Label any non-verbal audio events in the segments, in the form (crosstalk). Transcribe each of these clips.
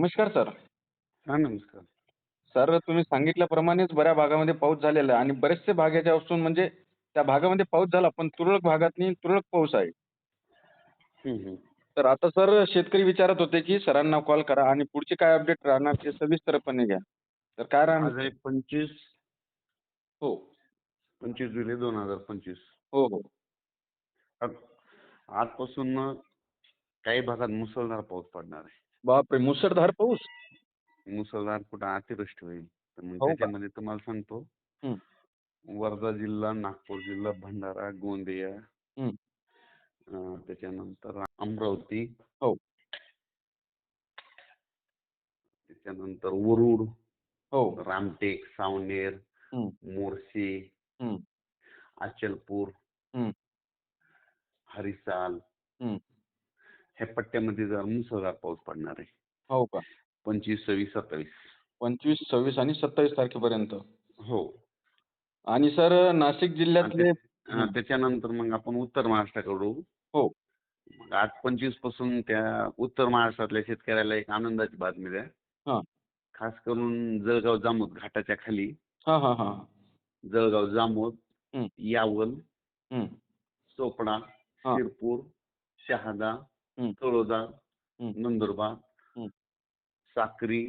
नमस्कार सर. हा नमस्कार. सर तुम्ही सांगितल्याप्रमाणेच बऱ्या भागामध्ये पाऊस झालेला आहे आणि बरेचसे भाग याच्या असून म्हणजे त्या भागामध्ये पाऊस झाला पण तुरळक भागातनी तुरळक पाऊस आहे. हम्म. तर आता सर शेतकरी विचारत होते की सरांना कॉल करा आणि पुढचे काय अपडेट राहणार ते सविस्तरपणे घ्या. तर काय आज राहणार आहे पंचवीस. हो. पंचवीस जुलै दोन हजार पंचवीस. हो हो. आज- आजपासून काही भागात मुसळधार पाऊस पडणार आहे. बापरे मुसळधार पाऊस मुसळधार कुठं अतिवृष्टी होईल तर मग हो का? त्याच्यामध्ये तुम्हाला सांगतो. वर्धा जिल्हा नागपूर जिल्हा भंडारा गोंदिया. अं, त्याच्यानंतर अमरावती हो. त्याच्यानंतर वरुड हो रामटेक सावनेर. मोर्शी. अचलपूर. हरिसाल. ह्या पट्ट्यामध्ये जर मुसळधार पाऊस पडणार आहे हो का पंचवीस सव्वीस सत्तावीस पंचवीस सव्वीस आणि सत्तावीस तारखेपर्यंत हो आणि सर नाशिक जिल्ह्यातले त्याच्यानंतर मग आपण उत्तर महाराष्ट्राकडे हो. मग आज पंचवीसपासून त्या उत्तर महाराष्ट्रातल्या शेतकऱ्याला एक आनंदाची बातमी द्या. खास करून जळगाव जामोद घाटाच्या खाली हा हा हा जळगाव जामोद. यावल. चोपडा हा. शिरपूर शहादा. तळोदा. नंदुरबार. साक्री.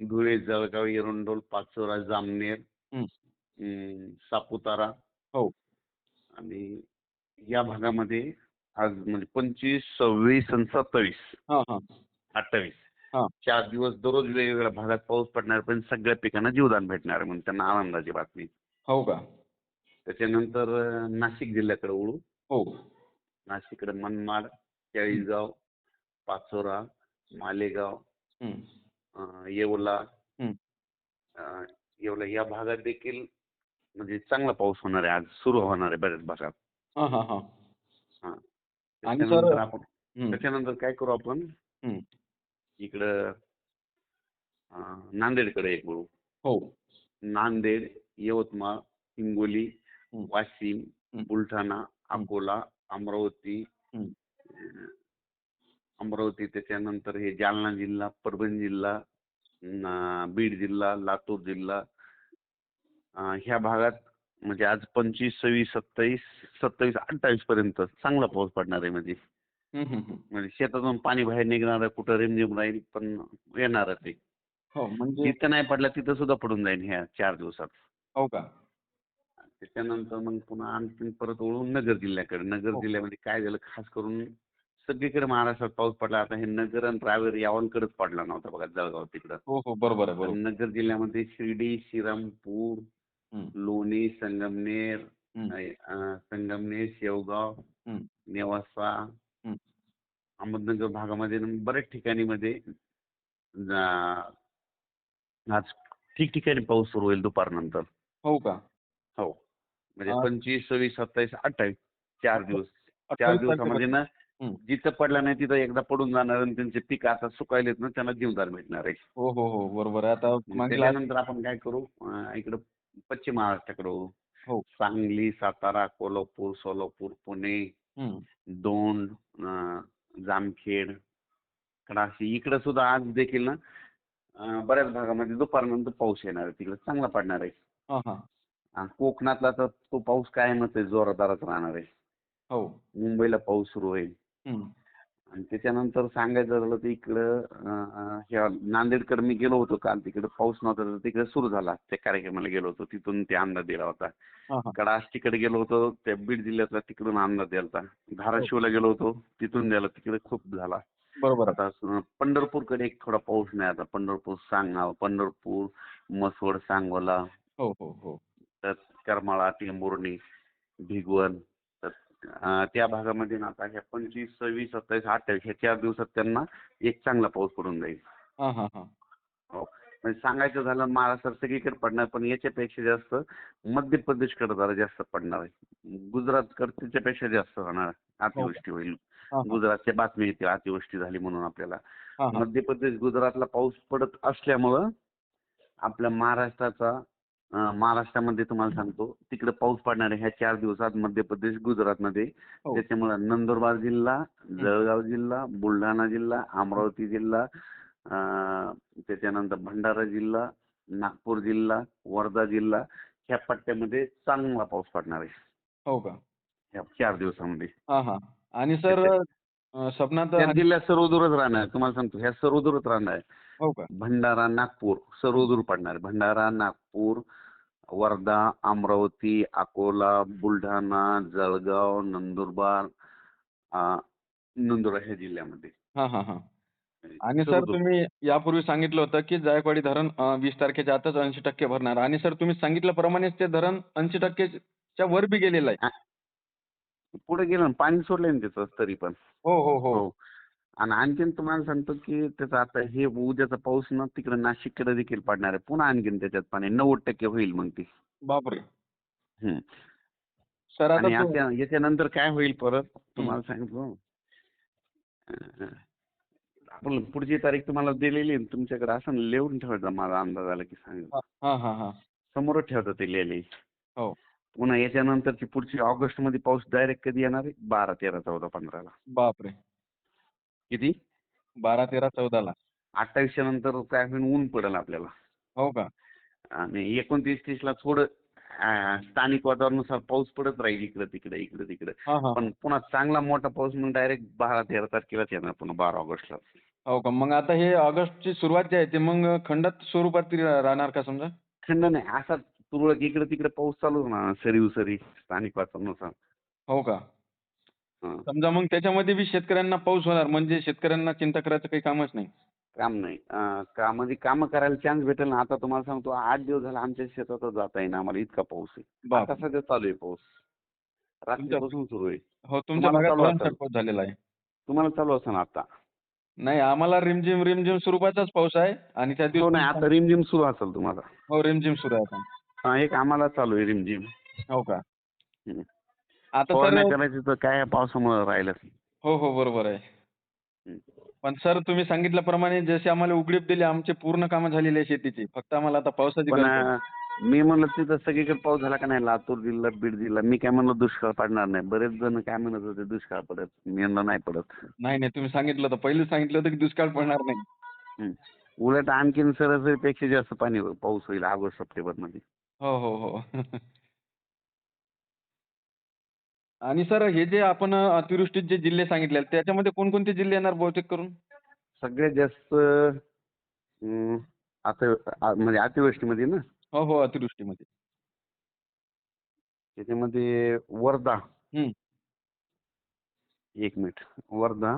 धुळे जळगाव एरंडोल पाचोरा जामनेर सापुतारा हो. आणि या भागामध्ये आज म्हणजे पंचवीस सव्वीस आणि सत्तावीस अठ्ठावीस हा. चार दिवस दररोज वेगवेगळ्या भागात पाऊस पडणार पण सगळ्या पिकांना जीवदान भेटणार म्हणून त्यांना आनंदाची बातमी हो का त्याच्यानंतर नाशिक जिल्ह्याकडे वळू हो नाशिककडे मनमाड चाळीसगाव पाचोरा मालेगाव. अं, येवला. अं, येवला या भागात देखील म्हणजे चांगला पाऊस होणार आहे आज सुरू होणार आहे बऱ्याच भागात हा हा हा आणि सर- त्याच्यानंतर आपण हम्म. त्याच्यानंतर काय करू आपण हम्म. इकडं अं, नांदेडकडे एक वळू हो नांदेड यवतमाळ हिंगोली. वाशिम. बुलढाणा अकोला अमरावती. अमरावती त्याच्यानंतर हे जालना जिल्हा परभणी जिल्हा बीड जिल्हा लातूर जिल्हा ह्या भागात म्हणजे आज पंचवीस सव्वीस सत्तावीस सत्तावीस अठ्ठावीस पर्यंत चांगला पाऊस पडणार आहे म्हणजे. म्हणजे शेतातून पाणी बाहेर निघणार कुठं रिमझिम राहील पण येणारच आहे. हो म्हणजे जिथं नाही पडला तिथं सुद्धा पडून जाईल ह्या चार दिवसात. हो का? त्याच्यानंतर मग पुन्हा आणखी परत वळून नगर जिल्ह्याकडे. नगर हो. जिल्ह्यामध्ये काय झालं खास करून सगळीकडे महाराष्ट्रात पाऊस पडला आता हे नगर आणि रावेर यावलकडेच पडला नव्हता बघा जळगाव तिकडं हो हो बरोबर आहे पण बरोबर नगर जिल्ह्यामध्ये शिर्डी श्रीरामपूर. लोणी संगमनेर. अं, संगमनेर शेवगाव हम्म. नेवासा. अहमदनगर भागामध्ये बऱ्याच ठिकाणी मध्ये जा- आज ठिकठिकाणी पाऊस सुरू होईल दुपारनंतर हो का हो म्हणजे पंचवीस सव्वीस सत्तावीस अठ्ठावीस चार दिवस चार अठ्ठावीस दिवसामध्ये ना. जिथं पडला नाही तिथं एकदा पडून जाणार आणि त्यांचे पीक आता सुकायलेत ना त्यांना जीवदार भेटणार आहे. हो हो हो. बरोबर आता त्याच्यानंतर आपण काय करू इकडं पश्चिम महाराष्ट्राकडे. हो. सांगली सातारा कोल्हापूर सोलापूर पुणे. दोंड जामखेड कडाशी. इकडं सुद्धा आज देखील ना बऱ्याच भागामध्ये दुपारनंतर पाऊस येणार आहे. तिकडे चांगला पडणार आहे. कोकणातला तर तो पाऊस कायमच आहे जोरदारच राहणार आहे. हो. मुंबईला पाऊस सुरू होईल. आणि त्याच्यानंतर सांगायचं झालं तर इकडं ह्या नांदेडकडे मी गेलो होतो काल. तिकडे पाऊस नव्हता तर तिकडे सुरू झाला. त्या कार्यक्रमाला गेलो होतो. तिथून ते अंदाज दिला होता. हा हा. कडास तिकडे गेलो होतो. त्या बीड जिल्ह्यातला तिकडून अंदाज दिला होता धाराशिवला गेलो होतो. तिथून द्यायला तिकडे खूप झाला. बरोबर. आता पंढरपूरकडे एक थोडा पाऊस नाही आता. पंढरपूर सांगा पंढरपूर मसवड सांगोला. हो हो हो. तर करमाळा टेंभुर्णी भिगवण त्या भागामध्ये ना आता ह्या पंचवीस सव्वीस सत्तावीस अठ्ठावीस ह्या चार दिवसात त्यांना एक चांगला पाऊस पडून जाईल. हा म्हणजे सांगायचं झालं महाराष्ट्रात सगळीकडे पडणार पण याच्यापेक्षा जास्त मध्य प्रदेशकडे जरा जास्त पडणार आहे. गुजरातकडे त्याच्यापेक्षा जास्त होणार अतिवृष्टी होईल. हा, हा. गुजरातच्या बातमी येते अतिवृष्टी झाली म्हणून आपल्याला. मध्य प्रदेश गुजरातला पाऊस पडत असल्यामुळं आपल्या महाराष्ट्राचा महाराष्ट्रामध्ये तुम्हाला सांगतो तिकडे पाऊस पडणार आहे ह्या चार दिवसात मध्य प्रदेश गुजरातमध्ये हो. त्याच्यामुळे नंदुरबार जिल्हा जळगाव जिल्हा बुलढाणा जिल्हा अमरावती जिल्हा त्याच्यानंतर भंडारा जिल्हा नागपूर जिल्हा वर्धा जिल्हा ह्या पट्ट्यामध्ये चांगला पाऊस पडणार आहे हो का या चार दिवसामध्ये आणि सर त्या जिल्ह्यात सर्वदूरच राहणार. तुम्हाला सांगतो ह्या सर्वदूरच राहणार आहे. हो भंडारा नागपूर सर्वदूर पडणार आहे. भंडारा नागपूर वर्धा अमरावती अकोला बुलढाणा जळगाव नंदुरबार अं, नंदुरबार ह्या जिल्ह्यामध्ये. हा हा हा. आणि सर. तुम्ही यापूर्वी सांगितलं होतं की जायकवाडी धरण वीस तारखेच्या आतच ऐंशी टक्के भरणार. आणि सर तुम्ही सांगितल्याप्रमाणेच ते धरण ऐंशी टक्केच्या वर बी गेलेलं आहे. पुढे गेलं ना पाणी सोडलंय ना त्याचं तरी पण. हो हो हो. हो. आणि आणखीन तुम्हाला सांगतो की त्याचं आता हे उद्याचा पाऊस ना तिकडे नाशिककडे देखील पडणार आहे. पुन्हा आणखीन त्याच्यात पाणी नव्वद टक्के होईल मग ती. बापरे. हम्म. सर आता आणि तो- आता याच्यानंतर काय होईल परत? तुम्हाला सांगितलं अं, आपण पुढची तारीख तुम्हाला दिलेली आहे. तुमच्याकडे असं लिहून ठेवायचा माझा अंदाज आला की सांग. हा हा हा समोरच ठेवता ते लिहिलेली हो. पुन्हा याच्यानंतरची पुढची ऑगस्टमध्ये पाऊस डायरेक्ट कधी येणार आहे? बारा तेरा चौदा पंधराला. बापरे. किती? बारा तेरा चौदाला अठ्ठावीसच्या नंतर काय होईल ऊन पडेल आपल्याला. हो का? आणि एकोणतीस तीसला थोडं स्थानिक वातावरणानुसार पाऊस पडत राहील इकडे तिकडे इकडे तिकडे. पण पुन्हा चांगला मोठा पाऊस मग डायरेक्ट बारा तेरा तारखेलाच येणार पुन्हा बारा ऑगस्टला. हो का? मग आता हे ऑगस्टची सुरुवात जी आहे ते मग खंडात स्वरूपात राहणार का समजा? खंड नाही असा तुरळक इकडे तिकडे पाऊस चालू ना सरी सरी स्थानिक वातावरणानुसार. हो का. समजा मग त्याच्यामध्ये बी शेतकऱ्यांना पाऊस होणार म्हणजे शेतकऱ्यांना चिंता करायचं काही कामच नाही. काम नाही. अं, कामामध्ये कामं करायला चान्स भेटेल ना. आता तुम्हाला सांगतो आठ दिवस झाला आमच्या शेतातच जाता येईना आम्हाला इतका पाऊस आहे. आता सध्या चालू आहे पाऊस. रात्रीपासून सुरू आहे. हो तुमच्या तुम्हाला भागात चालू भरमसाठ असेल. पाऊस झालेला आहे. तुम्हाला चालू असं आता. नाही आम्हाला रिमझिम रिमझिम स्वरूपाचाच पाऊस आहे आणि त्या हो नाही आता रिमझिम सुरू असेल तुम्हाला. हो रिमझिम सुरू आहे आता. हा, एक आम्हाला चालू आहे रिमझिम. हो का? हम्म. आता फवारण्या सर करायची तर काय पावसामुळे राहिलं हो हो बरोबर आहे. पण सर तुम्ही सांगितल्याप्रमाणे जशी आम्हाला उघडीप दिली आमचे पूर्ण कामं झालेली आहे शेतीची. फक्त आम्हाला आता पावसाची पण गरज आहे. अं, मी म्हणलं तिथं सगळीकडे पाऊस झाला का नाही? लातूर जिल्हा बीड जिल्हा. मी काय म्हणलं दुष्काळ पडणार नाही. बरेच जण काय म्हणत होते दुष्काळ पडत. मी म्हणलं नाही पडत. नाही नाही तुम्ही सांगितलं होतं पहिलेच सांगितलं होतं की दुष्काळ पडणार नाही. उलट आणखीन सरासरीपेक्षा जास्त पाणी पाऊस होईल ऑगस्ट सप्टेंबरमध्ये हो हो हो. (laughs) आणि सर हे जे आपण अतिवृष्टीत जे जिल्हे सांगितले त्याच्यामध्ये कोणकोणते जिल्हे येणार बहुतेक करून? सगळ्यात जास्त अं, आता आ- म्हणजे अतिवृष्टीमध्ये ना? हो हो अतिवृष्टीमध्ये. त्याच्यामध्ये वर्धा. हम्म. एक मिनिट. वर्धा.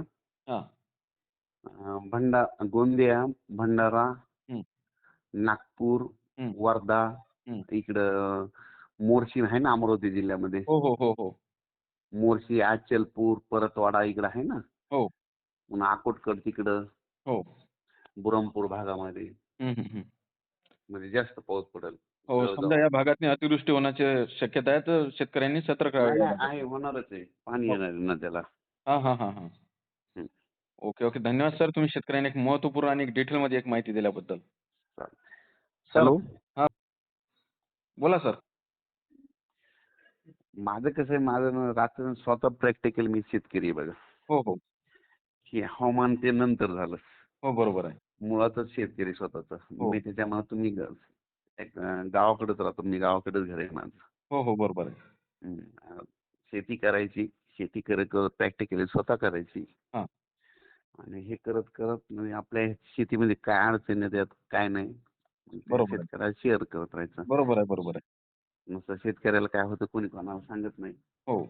हा. अं, भंडा गोंदिया भंडारा. हम्म. नागपूर हम्म. वर्धा. हम्म. इकडं मोर्शी आहे ना अमरावती जिल्ह्यामध्ये? हो हो हो हो. मोर्शी अचलपूर परतवाडा इकडं आहे ना? हो. पुन्हा अकोटकड तिकडं. हो. बुरमपूर भागामध्ये. हम्म, हम्म, हम्म. म्हणजे जास्त पाऊस पडेल. हो. समजा या भागात अतिवृष्टी होण्याची शक्यता आहे तर शेतकऱ्यांनी सतर्क राहावे नाही, आहे होणारच आहे. पाणी हो. येणार आहे नद्याला. हा हा हा हा. हम्म. Okay okay. धन्यवाद सर. तुम्ही शेतकऱ्यांनी एक महत्त्वपूर्ण आणि एक डिटेलमध्ये एक माहिती दिल्याबद्दल. Sir hello? बोला सर. माझं कसं आहे माझं रात्र स्वतः प्रॅक्टिकल मी शेतकरी आहे बघा. हो हो. हे हवामान ते नंतर झालं. हो बरोबर आहे. मुळातच शेतकरी स्वतःच. हो. मी त्याच्यामुळे तुम्ही ग- एक, अं, गावाकडेच राहतो. मी गावाकडेच घर आहे माझं. हो हो बरोबर आहे. हम्म. अं, शेती करायची. शेती करत करत प्रॅक्टिकली स्वतः करायची. हा. आणि हे करत करत म्हणजे आपल्या शेतीमध्ये काय अडचणी येतात काय नाही. बरोबर. शेतकऱ्याला शेअर करत राहायचं. बरोबर आहे बरोबर आहे. नुसतं शेतकऱ्याला काय होतं कोणी कोणाला सांगत नाही. हो.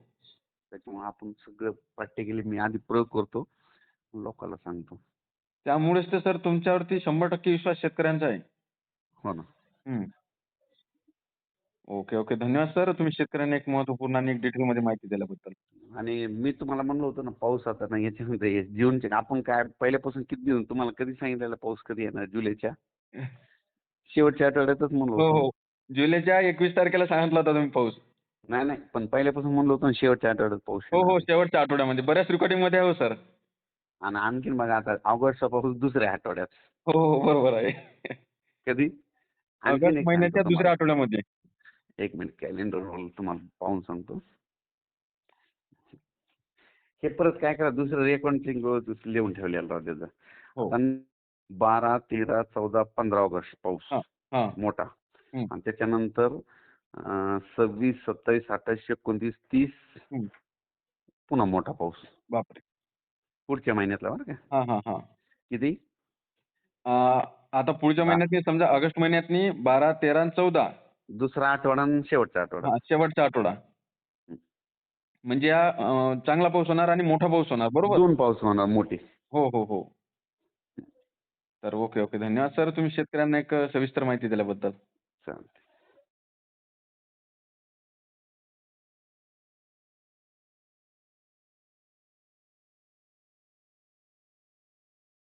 त्याच्यामुळे आपण सगळं प्रॅक्टिकली मी आधी प्रयोग करतो लोकांना सांगतो. त्यामुळेच तर सर तुमच्यावरती शंभर टक्के विश्वास शेतकऱ्यांचा आहे. हो ना. हम्म. Okay okay. धन्यवाद सर. तुम्ही शेतकऱ्यांना एक महत्त्वपूर्ण आणि एक डिटेलमध्ये माहिती दिल्याबद्दल. आणि मी तुम्हाला म्हणलं होतं ना पाऊस आता नाही याच्यामध्ये हे जूनचे आपण काय पहिल्यापासून किती दिवस तुम्हाला कधी सांगितलेलं पाऊस कधी येणार? जुलैच्या? (laughs) शेवटच्या आठवड्यातच म्हणलं हो होतं हो. जुलैच्या एकवीस तारखेला सांगितलं होता तुम्ही पाऊस नाही नाही पण पहिल्यापासून म्हणलं होतं ना शेवटच्या आठवड्यात पाऊस हो हो. शेवटच्या आठवड्यामध्ये बऱ्याच recording मध्ये आहे हो सर आणि आणखीन बघा आता ऑगस्टचा पाऊस दुसऱ्या आठवड्यात हो हो बरोबर आहे कधी आणखीन ऑगस्ट एक महिन्याच्या सांगतो दुसऱ्या तुम्हाला. आठवड्यामध्ये एक मिनिट कॅलेंडर तुम्हाला पाहून सांगतो हे परत काय करा दुसरं रेकॉर्डिंग लिहून ठेवलेलं राहू त्याचं हो. आता बारा तेरा चौदा पंधरा ऑगस्ट पाऊस हा. मोठा. आणि त्याच्यानंतर सव्वीस सत्तावीस अठ्ठावीस एकोणतीस तीस. पुन्हा मोठा पाऊस. बापरे! पुढच्या महिन्यातला बरं का. हा हा हा. किती? आता पुढच्या. महिन्यातनी समजा ऑगस्ट महिन्यातनी बारा तेरा आणि चौदा. दुसरा आठवडा आणि शेवटचा आठवडा. शेवटचा आठवडा. म्हणजे चांगला पाऊस होणार आणि मोठा पाऊस होणार बरोबर? दोन पाऊस होणार मोठे. हो हो हो. तर ओके ओके. धन्यवाद सर. तुम्ही शेतकऱ्यांना एक सविस्तर माहिती दिल्याबद्दल. sound